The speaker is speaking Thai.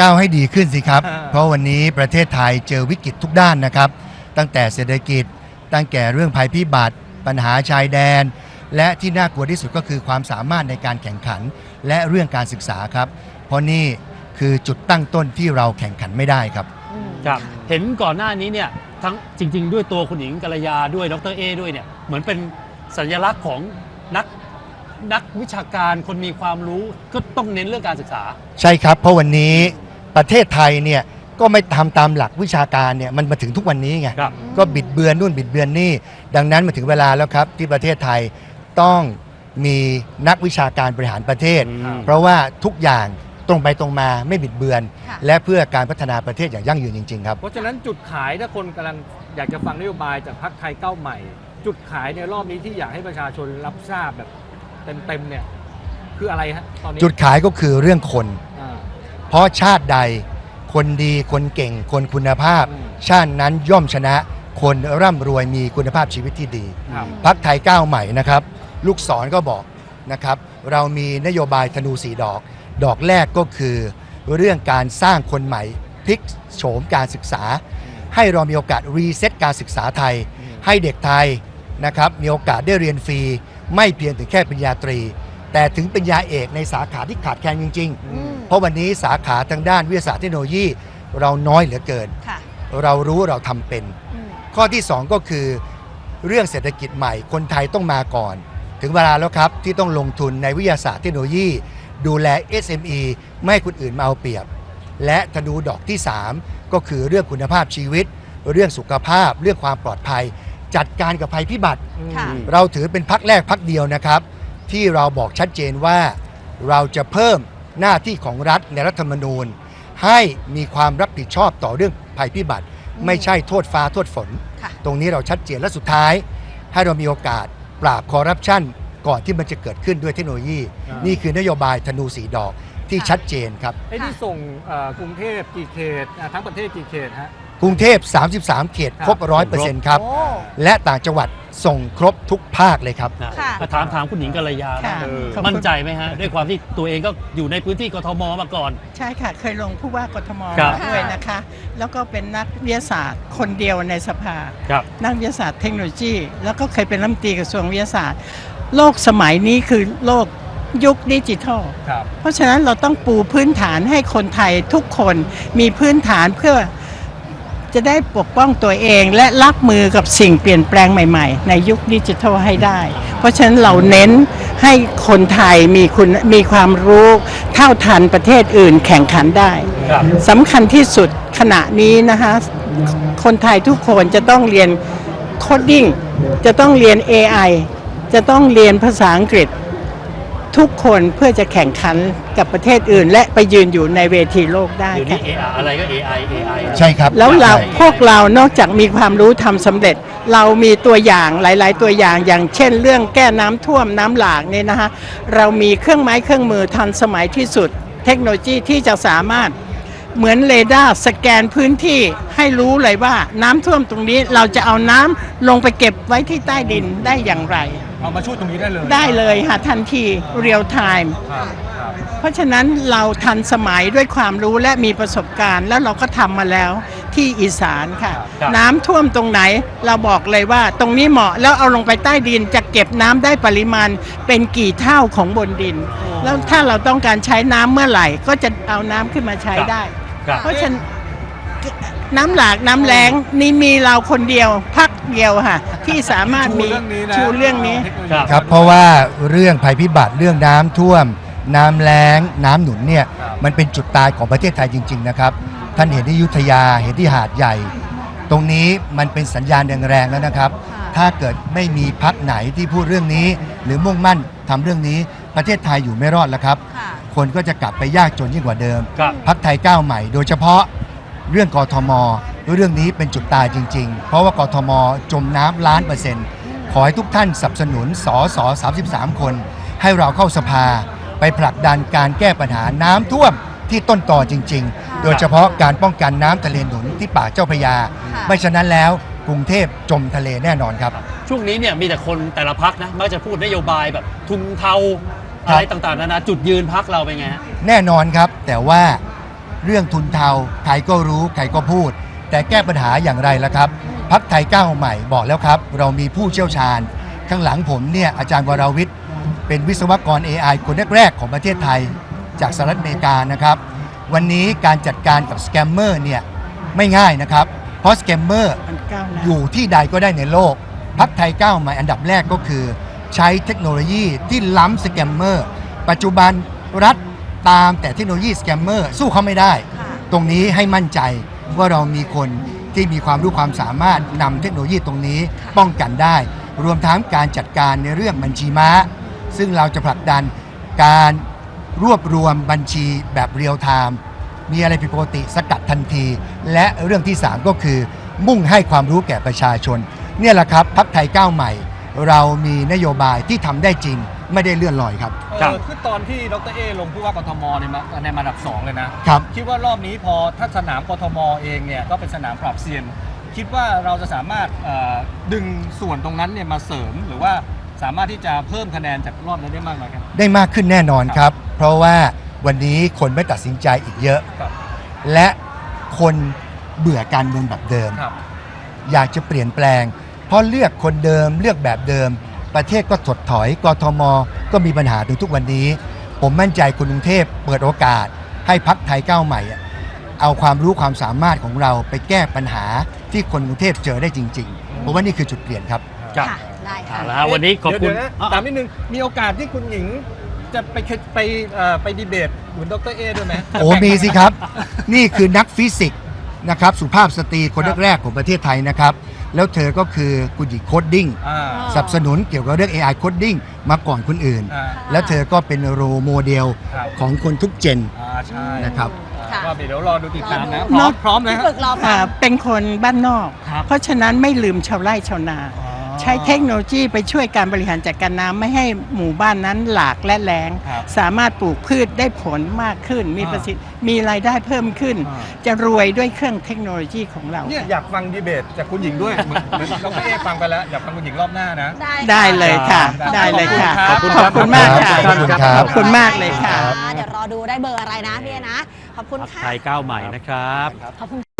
ก้าวให้ดีขึ้นสิครับอ่าเพราะวันนี้ประเทศไทยเจอวิกฤตทุกด้านนะครับ ตั้งแต่เศรษฐกิจ ตั้งแต่เรื่องภัยพิบัติปัญหาชายแดน และที่น่ากลัวที่สุดก็คือความสามารถในการแข่งขัน และเรื่องการศึกษาครับ เพราะนี่คือจุดตั้งต้นที่เราแข่งขันไม่ได้ครับ ครับ เห็นก่อนหน้านี้เนี่ยทั้งจริง ๆ ด้วยตัวคุณหญิงกัลยาด้วยดรเอด้วยเนี่ยเหมือนเป็นสัญลักษณ์ของนักนักวิชาการคนมีความรู้ก็ต้องเน้นเรื่องการศึกษา ใช่ครับ เพราะวันนี้ ประเทศไทยเนี่ยก็ไม่ทำตามหลักวิชาการเนี่ยมันมาถึงทุกวันนี้ไงครับ ก็บิดเบือนนู่นบิดเบือนนี่ ดังนั้นมาถึงเวลาแล้วครับที่ประเทศไทยต้องมีนักวิชาการบริหารประเทศ อืม เพราะว่าทุกอย่างตรงไปตรงมาไม่บิดเบือน ค่ะ และเพื่อการพัฒนาประเทศอย่างยั่งยืนจริงๆครับ เพราะฉะนั้นจุดขายถ้าคนกำลังอยากจะฟังนโยบายจากพรรคไทยก้าวใหม่ จุดขายในรอบนี้ที่อยากให้ประชาชนรับทราบแบบเต็มๆเนี่ยคืออะไรฮะตอนนี้ จุดขายก็คือเรื่องคนอ่า เพราะชาติใด คนดีคนเก่งคนคุณภาพอืมชาตินั้นย่อมชนะ คนร่ำรวยมีคุณภาพชีวิตที่ดี ครับพักไทยก้าวใหม่นะครับ ลูกศรก็บอกนะครับ เรามีนโยบายธนูสีดอก ดอกแรกก็คือเรื่องการสร้างคนใหม่พลิกโฉมการศึกษา ให้เรามีโอกาสรีเซ็ตการศึกษาไทยอืมให้เด็กไทยนะครับมีโอกาสได้เรียนฟรี ไม่เพียงถึงแค่ปริญญาตรี แต่ถึงปริญญาเอกในสาขาที่ขาดแคลนจริง อืม ๆ เพราะวันนี้สาขาทางด้านวิทยาศาสตร์เทคโนโลยี เราน้อยเหลือเกิน ค่ะเรารู้เราทำเป็น อืมข้อที่ 2 ก็คือ เรื่องเศรษฐกิจใหม่ คนไทยต้องมาก่อน ถึงเวลาแล้วครับ ที่ต้องลงทุนในวิทยาศาสตร์เทคโนโลยี ดูแล SME ไม่ให้คนอื่นมาเอาเปรียบ และธนูดอกที่ 3 ก็คือเรื่องคุณภาพชีวิต เรื่องสุขภาพ เรื่องความปลอดภัย จัดการกับภัยพิบัติ ค่ะ เราถือเป็นพักแรกพักเดียวนะครับ ที่เราบอกชัดเจนว่าเราจะเพิ่มหน้าที่ของรัฐในรัฐธรรมนูญ ให้มีความรับผิดชอบต่อเรื่องภัยพิบัติอืมไม่ใช่โทษฟ้าโทษฝน ค่ะ ตรงนี้เราชัดเจนและสุดท้าย ให้เรามีโอกาสปราบคอร์รัปชันก่อนที่มันจะเกิดขึ้นด้วยเทคโนโลยี อ่านี่ นี่คือนโยบายธนูสีดอกที่ค่ะชัดเจนครับ ไอ้ที่ส่งเอ่อกรุงเทพกี่เขตอ่าทั้งประเทศกี่เขตฮะ กรุงเทพ 33 เขตครบ 100%ครับ โอ้ และต่างจังหวัด ส่งครบทุกภาคเลยครับ นะค่ะถามถามคุณหญิงกัลยาค่ะบ้างเออ ขอบคุณมั่นใจไหมฮะด้วยความที่ตัวเองก็อยู่ในพื้นที่กทมมาก่อน ใช่ค่ะ เคยลงผู้ว่ากทมครับมาด้วยนะคะ แล้วก็เป็นนักวิทยาศาสตร์คนเดียวในสภา ครับ นักวิทยาศาสตร์เทคโนโลยี แล้วก็เคยเป็นรัฐมนตรีกระทรวงวิทยาศาสตร์ โลกสมัยนี้คือโลกยุคดิจิทัล ครับ เพราะฉะนั้นเราต้องปูพื้นฐานให้คนไทยทุกคนมีพื้นฐานเพื่อ จะได้ปกป้องตัวเองและรับมือกับสิ่งเปลี่ยนแปลงใหม่ๆ ในยุคดิจิทัลให้ได้ เพราะฉะนั้นเราเน้นให้คนไทยมีคุณมีความรู้เท่าทันประเทศอื่นแข่งขันได้ครับสำคัญที่สุดขณะนี้นะคะ คนไทยทุกคนจะต้องเรียนโคดดิ้งจะต้องเรียน AI จะต้องเรียนภาษาอังกฤษ ทุกคนเพื่อจะแข่งขันกับประเทศอื่น และไปยืนอยู่ในเวทีโลกได้เดี๋ยวนี้ค่ะ AI อะไรก็ AI AI ใช่ครับแล้วเราใช่พวกเรานอกจากมีความรู้ทำสำเร็จ เรามีตัวอย่างหลาย ๆ ตัวอย่างอย่างเช่น เรื่องแก้น้ำท่วมน้ำหลากเนี่ยนะคะเรามีเครื่องไม้เครื่องมือทันสมัยที่สุด เทคโนโลยีที่จะสามารถ เหมือนเรดาร์สแกนพื้นที่ให้รู้เลยว่า น้ำท่วมตรงนี้เราจะเอาน้ำลงไปเก็บไว้ที่ใต้ดินได้อย่างไร เอามาช่วยตรงนี้ได้เลยได้เลยค่ะทันทีเรียลไทม์ ครับครับเพราะฉะนั้นเราทันสมัยด้วยความรู้และมีประสบการณ์ แล้วเราก็ทำมาแล้วที่อีสานค่ะครับน้ำท่วมตรงไหน เราบอกเลยว่าตรงนี้เหมาะแล้วเอาลงไปใต้ดินจะเก็บน้ำได้ปริมาณเป็นกี่เท่าของบนดิน แล้วถ้าเราต้องการใช้น้ำเมื่อไหร่ ก็จะเอาน้ำขึ้นมาใช้ได้ ครับ เพราะฉะนั้นน้ำหลากน้ำแรงนี่มีเราคนเดียวพักเดียวค่ะ ที่สามารถชูมีเรื่องนี้นะชูเรื่องนี้ทคโโลยีครับครับเพราะว่าเรื่องภัยพิบัติเรื่องน้ำท่วม น้ำแล้ง น้ำหนุนเนี่ยครับมันเป็นจุดตายของประเทศไทยจริง ๆ นะครับ ท่านเห็นที่อยุธยาเห็นที่หาดใหญ่ ตรงนี้มันเป็นสัญญาณแรงๆแล้วนะครับ ถ้าเกิดไม่มีพักไหนที่พูดเรื่องนี้ หรือมุ่งมั่นทำเรื่องนี้ประเทศไทยอยู่ไม่รอดแล้วครับ ค่ะ คนก็จะกลับไปยากจนยิ่งกว่าเดิม ครับ พักไทยก้าวใหม่ โดยเฉพาะเรื่องกทมเรื่องนี้เป็นจุดตายจริง ๆ เพราะว่ากทมจมน้ำล้านเปอร์เซ็นต์ขอให้ทุกท่านสนับสนุนสส33 คน ให้เราเข้าสภาไปผลักดันการแก้ปัญหาน้ำท่วมที่ต้นต่อจริง ๆ โดยเฉพาะการป้องกันน้ำทะเลหนุนที่ปากเจ้าพระยาค่ะไม่ฉะนั้นแล้วกรุงเทพจมทะเลแน่นอนครับ ช่วงนี้เนี่ยมีแต่คนแต่ละพักนะมักจะพูดนโยบายแบบทุนเทาครับ อะไรต่างๆนานาจุดยืนพักเราเป็นไงฮะ แน่นอนครับ แต่ว่าเรื่องทุนเทาใครก็รู้ใครก็พูด แต่แก้ปัญหาอย่างไรล่ะครับ พักไทยก้าวใหม่บอกแล้วครับ เรามีผู้เชี่ยวชาญ ข้างหลังผมเนี่ยอาจารย์วราวิทย์เป็นวิศวกร AI คนแรกๆของประเทศไทย จากสหรัฐอเมริกานะครับ วันนี้การจัดการกับสแกมเมอร์เนี่ยไม่ง่ายนะครับ เพราะสแกมเมอร์มันก้าวหน้า อยู่ที่ใดก็ได้ในโลก พักไทยก้าวใหม่อันดับแรกก็คือ ใช้เทคโนโลยีที่ล้ำสแกมเมอร์ปัจจุบันรัฐตามแต่เทคโนโลยีสแกมเมอร์สู้เขาไม่ได้ ตรงนี้ให้มั่นใจว่าเรามีคนที่มีความรู้ความสามารถนำเทคโนโลยีตรงนี้ป้องกันได้ รวมทั้งการจัดการในเรื่องบัญชีม้า ซึ่งเราจะผลักดันการรวบรวมบัญชีแบบเรียลไทม์มีอะไรผิดปกติสกัดทันที และเรื่องที่ 3 ก็คือมุ่งให้ความรู้แก่ประชาชน เนี่ยแหละครับพักไทยก้าวใหม่ เรามีนโยบายที่ทำได้จริง ไม่ได้เลื่อนลอยครับ เอครับ อคือตอนที่ดรเอลงผู้ว่ากทมในมาในมาอันดับสองเลยนะครับ คิดว่ารอบนี้พอถ้าสนามกทมเองเนี่ยก็เป็นสนามปราบเซียน คิดว่าเราจะสามารถเอ่อดึงส่วนตรงนั้นเนี่ยมาเสริมหรือว่าสามารถที่จะเพิ่มคะแนนจากรอบนั้นได้มากน้อยครับได้มากขึ้นแน่นอนครับ เพราะว่าวันนี้คนไม่ตัดสินใจอีกเยอะ ครับ และคนเบื่อการเมืองแบบเดิม ครับ อยากจะเปลี่ยนแปลง เพราะเลือกคนเดิมเลือกแบบเดิม ประเทศก็ถดถอยกทม ก็มีปัญหาถึงทุกวันนี้ ผมมั่นใจคนกรุงเทพเปิดโอกาส ให้พักไทยก้าวใหม่อะเอาความรู้ความสามารถของเราไปแก้ปัญหาที่คนกรุงเทพเจอได้จริงๆผมว่านี่คือจุดเปลี่ยนครับครับค่ะได้ค่ะ เอาละฮะวันนี้ขอบคุณเดี๋ยวๆนะอะ ถามนิดนึง มีโอกาสที่คุณหญิงจะไปเคไปเอ่อไปดีเบตเหมือนดรเอด้วยไหม โอ้มีสิครับ นี่คือนักฟิสิกส์นะครับสุภาพสตรีคนแรกๆของประเทศไทยนะครับ แล้วเธอก็คือคุณหญิงโคดดิ้งอ่าสนับสนุนเกี่ยวกับเรื่อง AI โคดดิ้งมาก่อนคนอื่น อ่า แล้วเธอก็เป็นโรโมเดลครับของคนทุกเจน อ่าใช่นะครับอ่าค่ะ ก็เดี๋ยวรอดูติดตามนะรอพร้อมพร้อมนะพี่ฮะ ฝึกรอฟัอ่างเป็นคนบ้านนอก ครับ เพราะฉะนั้นไม่ลืมชาวไร่ชาวนา อ๋อ ใช้เทคโนโลยีไปช่วยการบริหารจัดการน้ำไม่ให้หมู่บ้านนั้นหลากและแล้ง ครับสามารถปลูกพืชได้ผลมากขึ้น มีอ่าประสิทธิมีรายได้เพิ่มขึ้น อ่า จะรวยด้วยเครื่องเทคโนโลยีของเรา เนี่ยอยากฟังดีเบตจากคุณหญิงด้วยเหมือนเหมือนดรเอฟังไปแล้วอยากฟังคุณหญิงรอบหน้านะ ได้ได้เลยค่ะครับได้เลยค่ะ ขอบคุณขอบคุณมากค่ะ ขอบคุณครับ ขอบคุณมากเลยค่ะ เดี๋ยวรอดูได้เบอร์อะไรนะพี่เอนะ ขอบคุณค่ะ ไทยก้าวใหม่นะครับ ขอบคุณ